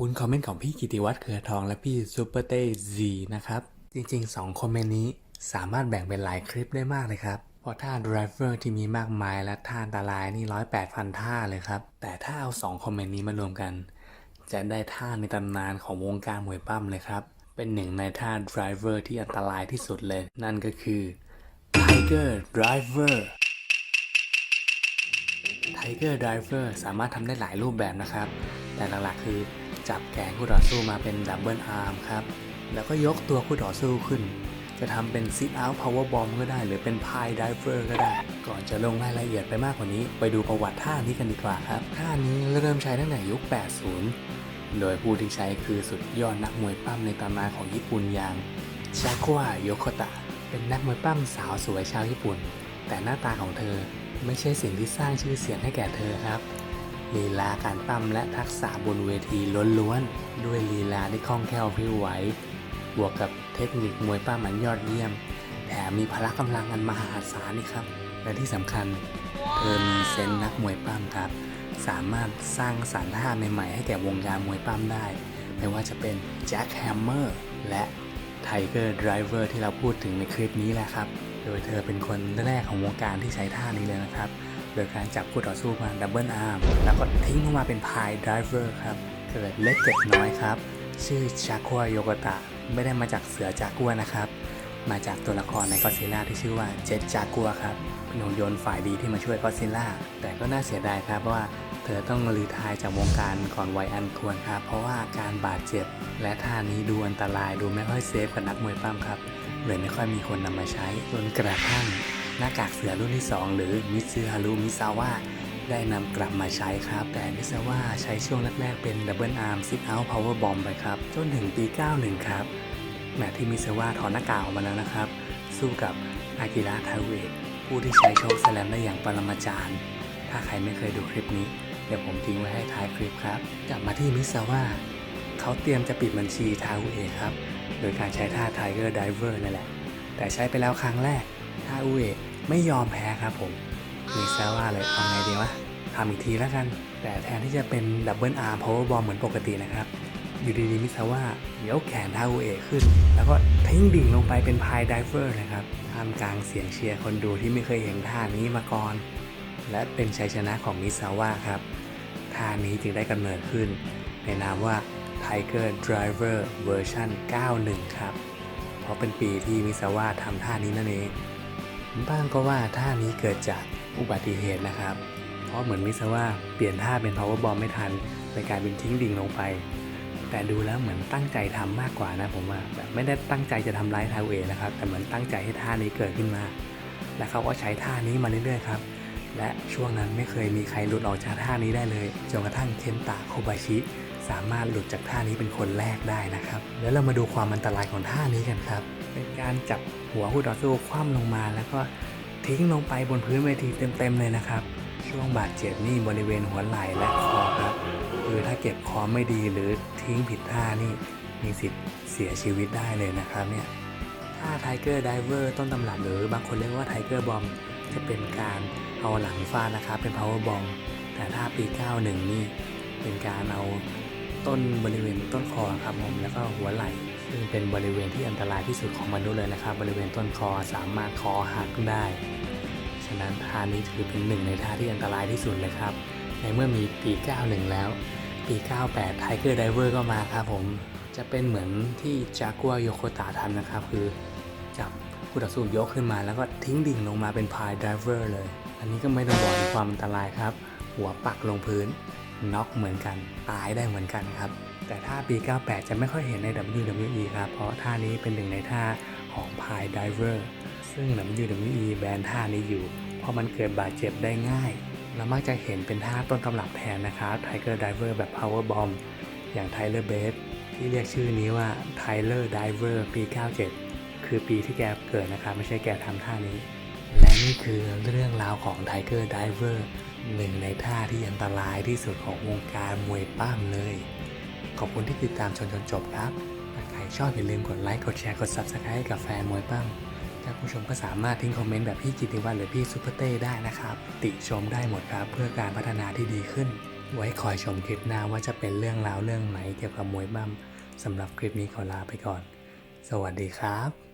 คุณคอมเมนต์ของพี่กิติวัตรเครือทองและพี่ซูเปอร์เต้ซีนะครับ จริงๆ 2 คอมเมนต์นี้สามารถแบ่งเป็นหลายคลิปได้มากเลยครับ เพราะท่า driver ที่มีมากมายและท่าอันตรายนี่ร้อยแปดพันท่าเลยครับ แต่ถ้าเอา 2 คอมเมนต์นี้มารวมกัน จะได้ท่าในตำนานของวงการมวยปั้มเลยครับ เป็นหนึ่งในท่า driver ที่อันตรายที่สุดเลย นั่นก็คือ tiger driver Tiger Driver สามารถทำได้หลายรูปแบบนะครับ แต่หลักๆคือ จับแขนคู่ต่อสู้มาเป็นดับเบิลอาร์มครับ แล้วก็ยกตัวคู่ต่อสู้ขึ้น จะทำเป็น Sit Out Power Bomb ก็ได้ หรือเป็น Pie Diver ก็ได้ ก่อนจะลงรายละเอียดไปมากกว่านี้ ไปดูประวัติท่านี้กันดีกว่าครับ ท่านี้เริ่มใช้ตั้งแต่ยุค 80 โดยผู้ที่ใช้คือสุดยอดนักมวยปั้มในตำนานของญี่ปุ่นอย่างชาควะโยโคตะ เป็นนักมวยปั้มสาวสวยชาวญี่ปุ่น แต่หน้าตาของเธอไม่ใช่สิ่งที่สร้างชื่อเสียงให้แก่เธอครับ ลีลาการปั้มและทักษะบนเวทีล้วนๆ ด้วยลีลาที่คล่องแคล่วพิ้วไหว บวกกับเทคนิคมวยปั้มอันยอดเยี่ยม แถมมีพละกำลังอันมหาศาลนี่ครับ และที่สำคัญเธอมีเซนส์นักมวยปั้มครับ สามารถสร้างสรรค์ท่าใหม่ๆให้แก่วงการมวยปั้มได้ ไม่ว่าจะเป็นแจ็คแฮมเมอร์และไทเกอร์ไดรเวอร์ที่เราพูดถึงในคลิปนี้แหละครับ โดยเธอเป็นคนแรกของวงการที่ใช้ท่านี้เลยนะครับ โดยการจับคู่ต่อสู้มาดับเบิลอาร์มแล้วก็ทิ้งลงมาเป็นพายไดรเวอร์ครับ เกิดเล็กเกิดน้อยครับ ชื่อจากัวโยกตะ ไม่ได้มาจากเสือจากัวนะครับ มาจากตัวละครในก็อดซิล่าที่ชื่อว่าเจ็ดจากัวครับเป็นหุ่นยนต์ฝ่ายดีที่มาช่วยก็อดซิล่าแต่ก็น่าเสียดายครับว่าเธอต้องรีไทายจากวงการก่อนวัยอันควรครับ เพราะว่าอาการบาดเจ็บ และท่านี้ดูอันตรายดูไม่ค่อยเซฟกับนักมวยปั้มครับเลยไม่ค่อยมีคนนำมาใช้จนกระทั่ง หน้ากากเสือรุ่นที่ 2 หรือมิซึฮารุมิซาวะได้นำกลับมาใช้ครับ แต่มิซาวะใช้ช่วงแรกๆเป็นดับเบิลอาร์มซิ t เอาท์พาวเวอร์บอมไปครับ จนถึงปี 91 ครับแมตที่มิซาวะถอดหน้ากากออกมาแล้วนะครับ สู้กับอากิระทาเวะผู้ที่ใช้โชคสแลมได้อย่างปรมาจารย์ ถ้าใครไม่เคยดูคลิปนี้ เดี๋ยวผมทิ้งไว้ให้ท้ายคลิปครับ กลับมาที่มิซาวะเขาเตรียมจะปิดบัญชีทาอุเอะครับ โดยการใช้ท่า Tiger Diver นั่นแหละ แต่ใช้ไปแล้วครั้งแรกทาอุเอะ ไม่ยอมแพ้ครับผมมิซาวะเลยเอาไงดีวะทำอีกทีแล้วกัน แต่แทนที่จะเป็นดับเบิลอาร์พาวเวอร์บอมเหมือนปกตินะครับ อยู่ดีๆมิซาวะยกแขนทาอุเอะขึ้น แล้วก็ทิ้งดิ่งลงไปเป็นพายไดเวอร์นะครับท่ามกลางเสียงเชียร์คนดูที่ไม่เคยเห็นท่านี้มาก่อน และเป็นชัยชนะของมิซาวะครับท่านี้จึงได้กำเนิดขึ้น ในนามว่า Tiger Driver เวอร์ชัน91 ครับ เพราะเป็นปีที่มิซาวะทำท่านี้นั่นเอง บ้างก็ว่าท่านี้เกิดจากอุบัติเหตุนะครับ เพราะเหมือนมิซาวะเปลี่ยนท่าเป็น power bomb ไม่ทันในการเป็นทิ้งดิ่งลงไป แต่ดูแล้วเหมือนตั้งใจทำมากกว่านะผมว่าแบบไม่ได้ตั้งใจจะทำร้ายทาเวนะครับ แต่เหมือนตั้งใจให้ท่านี้เกิดขึ้นมา และเขาก็ใช้ท่านี้มาเรื่อยๆครับ และช่วงนั้นไม่เคยมีใครหลุดออกจากท่านี้ได้เลยจนกระทั่งเคนตะโคบาชิสามารถหลุดจากท่านี้เป็นคนแรกได้นะครับ แล้วเรามาดูความอันตรายของท่านี้กันครับ เป็นการจับหัวคู่ต่อสู้คว่ำลงมา แล้วก็ทิ้งลงไปบนพื้นเวทีเต็มๆเลยนะครับ ช่วงบาดเจ็บนี่บริเวณหัวไหล่และคอครับคือถ้าเก็บคอไม่ดีหรือทิ้งผิดท่านี่มีสิทธิ์เสียชีวิตได้เลยนะครับเนี่ยท่า Tiger Diver ต้นตำรับหรือบางคนเรียกว่า Tiger Bomb จะเป็นการเอาหลังฟาดนะครับเป็น power bomb แต่ถ้าปี 91 นี่เป็นการเอาต้นบริเวณต้นคอครับผมแล้วก็หัวไหล่ ซึ่งเป็นบริเวณที่อันตรายที่สุดของมนุษย์เลยนะครับ บริเวณต้นคอสามารถคอหักได้ ฉะนั้นท่านี้ถือเป็นหนึ่งในท่าที่อันตรายที่สุดเลยครับ ในเมื่อมีปี91 แล้ว ปี 98 Tiger Diver ก็มาครับผมจะเป็นเหมือนที่จากัวโยโคตะทำนะครับ คือจับคู่ต่อสู้ยกขึ้นมา แล้วก็ทิ้งดิ่งลงมาเป็นพายไดเวอร์เลย อันนี้ก็ไม่ต้องบอกถึงความอันตรายครับ หัวปักลงพื้นน็อกเหมือนกัน ตายได้เหมือนกันครับ แต่ท่าปี 98 จะไม่ค่อยเห็นใน WWE ครับ เพราะท่านี้เป็นหนึ่งในท่าของพายไดเวอร์ซึ่ง WWE แบนท่านี้อยู่ เพราะมันเกิดบาดเจ็บได้ง่ายเรามักจะเห็นเป็นท่าต้นตำรับแทนนะครับ Tiger Diver แบบ Power Bomb อย่าง Tyler Bate ที่เรียกชื่อนี้ว่า Tyler Diver ปี 97 คือปีที่แกเกิดนะครับ ไม่ใช่แกทำท่านี้ และนี่คือเรื่องราวของ Tiger Diver หนึ่งในท่าที่อันตรายที่สุดของวงการมวยปั้มเลย ขอบคุณที่ติดตามจนจนจบครับถ้าใครชอบอย่าลืมกดไลค์ กดแชร์ กด Subscribe ให้กับแฟนมวยปั้มท่านผู้ชมก็สามารถทิ้งคอมเมนต์แบบพี่กิติวัฒน์หรือพี่ซุปเปอร์เต้ได้นะครับ ติชมได้หมดครับเพื่อการพัฒนาที่ดีขึ้น ไว้คอยชมคลิปหน้าว่าจะเป็นเรื่องราวเรื่องไหนเกี่ยวกับมวยบ้ามสำหรับคลิปนี้ขอลาไปก่อน สวัสดีครับ